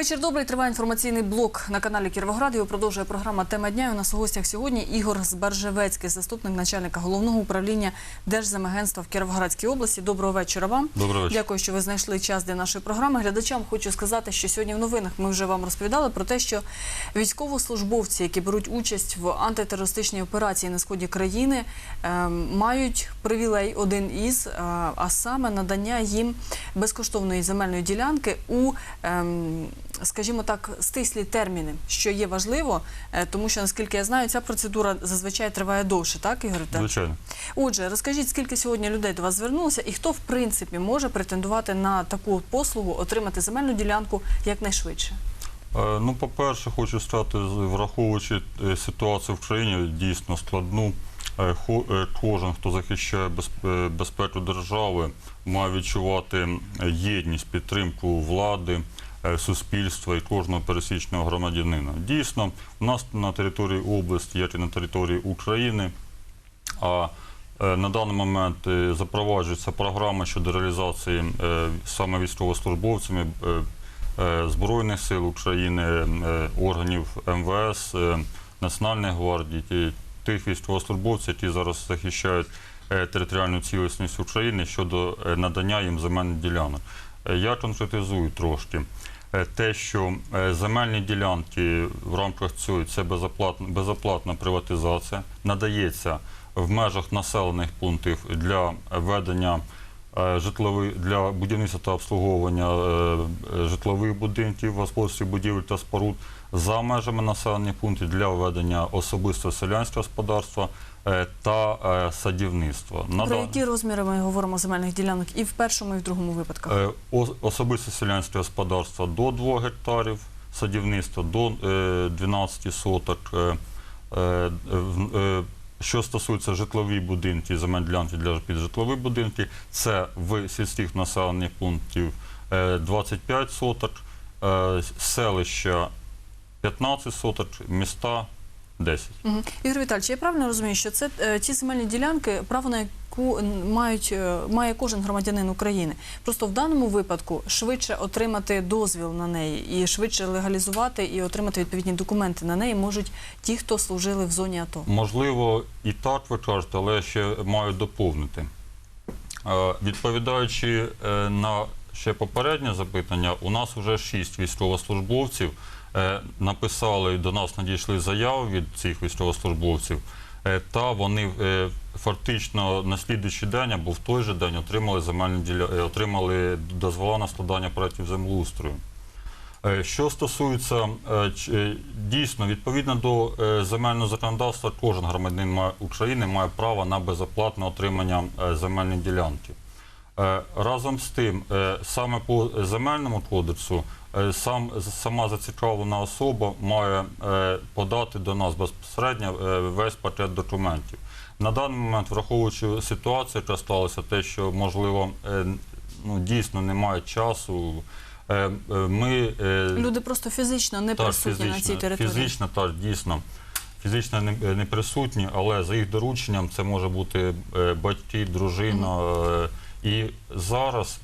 Вечір добрий. Триває інформаційний блок на каналі Кіровоград. Його продовжує програма Тема дня. І У нас у гостях сьогодні Ігор Збержевецький, заступник начальника головного управління Держземагентства в Кіровоградській області. Доброго вечора вам. Доброго вечора. Дякую, що ви знайшли час для нашої програми. Глядачам хочу сказати, що сьогодні в новинах ми вже вам розповідали про те, що військовослужбовці, які беруть участь в антитерористичній операції на сході країни, ем, мають привілей один із, е, а саме надання їм безкоштовної земельної ділянки у, ем, скажімо так, стислі терміни, що є важливо, е, тому що наскільки я знаю, ця процедура зазвичай триває довше, так Ігор? Звичайно. Отже, розкажіть, скільки сьогодні людей до вас звернулося, і хто в принципі може претендувати на таку послугу, отримати земельну ділянку якнайшвидше? Е, Ну, по-перше, хочу сказати, враховуючи е, ситуацію в країні дійсно складну, кожен, хто захищає безп- безпеку держави, має відчувати єдність, підтримку влади, суспільства і кожного пересічного громадянина. Дійсно, у нас на території області, як і на території України, А е, на даний момент е, запроваджується програма щодо реалізації е, саме військовослужбовцями е, е, Збройних сил України, е, органів МВС, е, Національної гвардії, тих військовослужбовців, які зараз захищають е, територіальну цілісність України щодо е, надання їм земельних ділянок. Я конкретизую трошки. Е, Те, що е, земельні ділянки в рамках цього це безоплатна, безоплатна приватизація надається в межах населених пунктів для ведення е, для будівництва та обслуговування е, е, житлових будинків, господарських будівель та споруд за межами населених пунктів для ведення особистого селянського господарства та садівництва. Про дан- які розміри ми говоримо земельних ділянок і в першому, і в другому випадках? Ос- Особисте селянське господарство до 2 гектарів, садівництво до е, 12 соток. Е, е, е, Що стосується житлові будинки, земель ділянки для піджитлових будинків, це в сільських населених пунктів е, 25 соток, е, селища 15 соток, міста 10. Мгм. Ігор Віталійович, я правильно розумію, що це е, ті земельні ділянки, право на яку мають е, має кожен громадянин України. Просто в даному випадку швидше отримати дозвіл на неї і швидше легалізувати і отримати відповідні документи на неї можуть ті, хто служили в зоні АТО. Можливо, і так ви кажете, але я ще маю доповнити. Е, Відповідаючи е, на ще попереднє запитання, у нас вже шість військовослужбовців написали до нас надійшли заяви від цих військовослужбовців, е, та вони е, фактично на слідуючий день або в той же день отримали земельні діля... е, отримали дозвола на складання проєктів землеустрою. Е, Що стосується е, е, дійсно, відповідно до е, земельного законодавства, кожен громадянин України має право на безоплатне отримання е, земельної ділянки. Е, Разом з тим, е, саме по земельному кодексу, е, сам, сама зацікавлена особа має е, подати до нас безпосередньо е, весь пакет документів. На даний момент, враховуючи ситуацію, яка сталася, те, що можливо е, ну, дійсно немає часу. е, е, Ми е, Люди просто фізично не так, присутні на цій території. Фізично, так, дійсно. Фізично не, не присутні, але за їх дорученням це може бути е, батьки, дружина. е, І зараз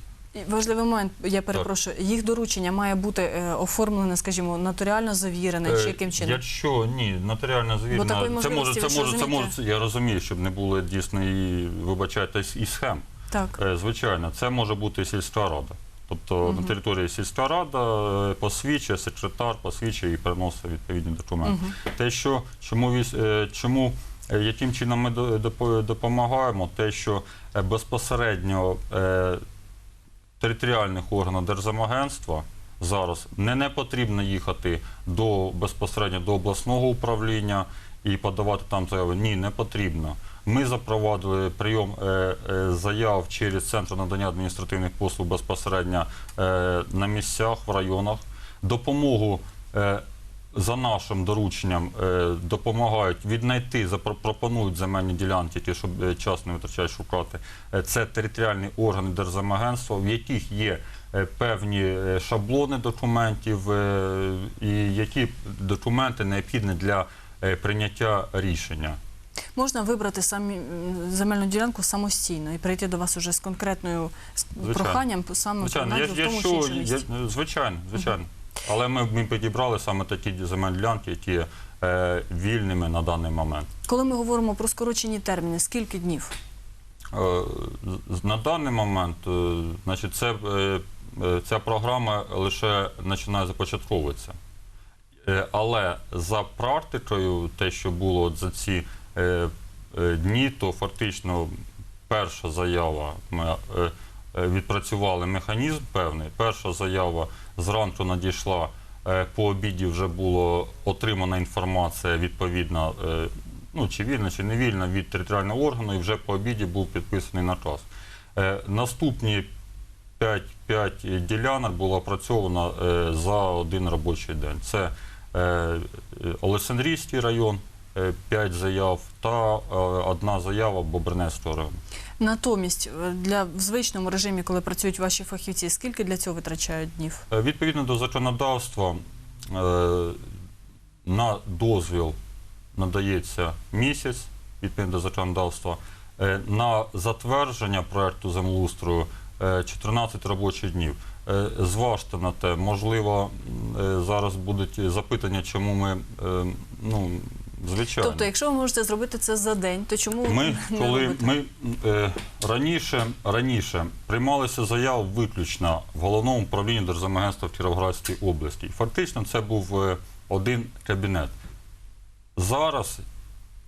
Важливий момент, я перепрошую, їх доручення має бути е, оформлене, скажімо, нотаріально завірене чи е, яким чином? якщо ні, нотаріально такої звірно, це може, можливості, це ви ж може, це може, розумієте? я розумію, щоб не було дійсно і вибачайте і схем. Так. Е, Звичайно, це може бути сільська рада. Тобто на території сільська рада е, посвідчує, секретар посвідчує і приносить відповідні документи. Те, що чому віс- е, чому е, яким чином ми до- допо- допомагаємо, те, що е, безпосередньо е, територіальних органів Держземагентства зараз не, не потрібно їхати до безпосередньо до обласного управління і подавати там заяви. Ні, не потрібно. Ми запровадили прийом е, е, заяв через центр надання адміністративних послуг безпосередньо е, на місцях в районах. Допомогу е, за нашим дорученням е, допомагають віднайти, запро- пропонують земельні ділянки, ті, щоб е, час не витрачають шукати. Е, Це територіальні органи Держземагентства, в яких є певні шаблони документів і які документи необхідні для прийняття рішення. Можна вибрати самі земельну ділянку самостійно і прийти до вас уже з конкретною Звичайно. проханням саме Звичайно, назву в я, тому чи якщо, іншому я, звичайно, звичайно. Але ми, ми підібрали саме такі земельні ділянки, які е, вільними на даний момент. Коли ми говоримо про скорочені терміни, скільки днів? Е, На даний момент е, значить, це, е, е, ця програма лише починає започатковуватися. Е, Але за практикою, те, що було от за ці е, е, дні, то фактично перша заява ми е, відпрацювали механізм певний. Перша заява зранку надійшла. е, По обіді вже була отримана інформація відповідна, е, ну чи вільна, чи не вільна від територіального органу, і вже по обіді був підписаний наказ. Е, Наступні 5, 5 ділянок було опрацьовано е, за один робочий день. Це е, е, Олександрійський район, 5 заяв та е, одна заява Бобринецького району. Натомість е, для в звичному режимі, коли працюють ваші фахівці, скільки для цього витрачають днів? Е, Відповідно до законодавства е, на дозвіл надається місяць, відповідно до законодавства. На затвердження проекту землеустрою е, 14 робочих днів. Зважте на те, можливо, зараз будуть запитання, чому ми, ну, звичайно. Тобто, якщо ви можете зробити це за день, то чому Ми, не коли робити? ми е, раніше, раніше приймалися заяв виключно в головному управлінні Держземагентства в Кіровоградській області. Фактично, це був е, один кабінет. Зараз,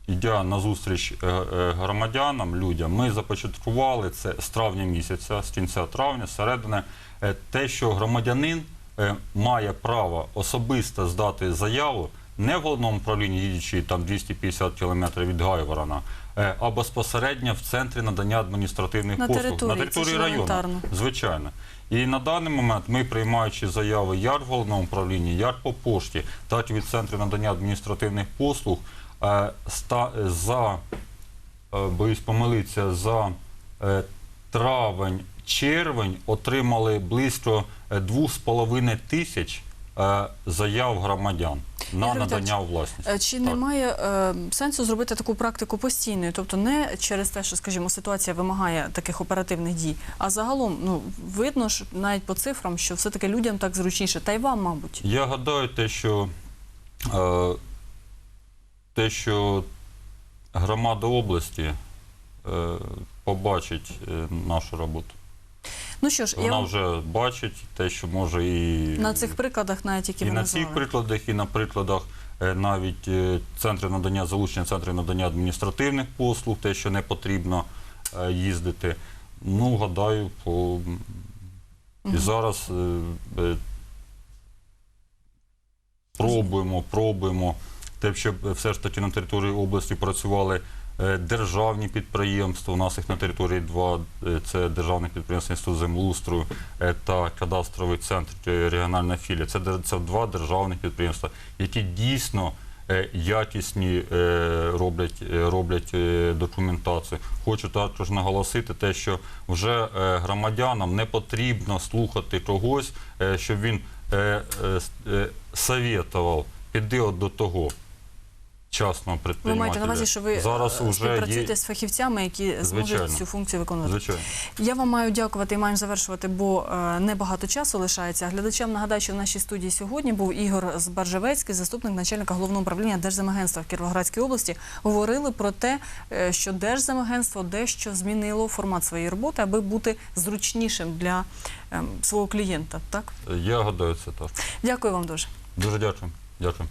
йдя на зустріч е, е, громадянам, людям, ми започаткували це з травня місяця, з кінця травня, середини, е, те, що громадянин е, має право особисто здати заяву не в головному управлінні, їдучи там 250 кілометрів від Гайворона, е, а безпосередньо в центрі надання адміністративних На послуг території, на території району. Звичайно. І на даний момент ми, приймаючи заяви як в головному управлінні, як по пошті, так і від центру надання адміністративних послуг, е, за, е, боюсь помилитися, за травень, червень отримали близько е, 2,5 тисяч заяв громадян на надання у власність. Е, Чи Так. немає е, сенсу зробити таку практику постійною? Тобто не через те, що, скажімо, ситуація вимагає таких оперативних дій, а загалом ну видно ж навіть по цифрам, що все-таки людям так зручніше, та й вам, мабуть. Я гадаю, те, що, е, те, що громада області е, побачить е, нашу роботу. Ну що ж, Вона вам вже бачить те, що може і на цих прикладах, навіть які і ви на назвали. цих прикладах, і на прикладах е, навіть е, центри надання залучення центрів надання адміністративних послуг, те, що не потрібно е, їздити. Ну, гадаю, по і зараз е, пробуємо, пробуємо те, щоб все ж таки на території області працювали державні підприємства. У нас їх на території два е, це державне підприємство Інститут землеустрою е, та кадастровий центр е, регіональна філія. Це, це два державних підприємства, які дійсно е, якісні е, роблять, е, роблять е, документацію. Хочу також наголосити те, що вже е, громадянам не потрібно слухати когось, е, щоб він е, е, е, совєтував, піди от до того частного Ви маєте на увазі, що ви Зараз е, уже співпрацюєте є, з фахівцями, які зможуть цю функцію виконувати. звичайно. Я вам маю дякувати і маємо завершувати, бо е, небагато часу лишається. Глядачам нагадаю, що в нашій студії сьогодні був Ігор Збаржевецький, заступник начальника головного управління Держземагентства в Кіровоградській області. Говорили про те, е, що Держземагентство дещо змінило формат своєї роботи, аби бути зручнішим для е, свого клієнта. Так, Я гадаю, це так. дякую вам дуже. Дуже дякую. Дякую.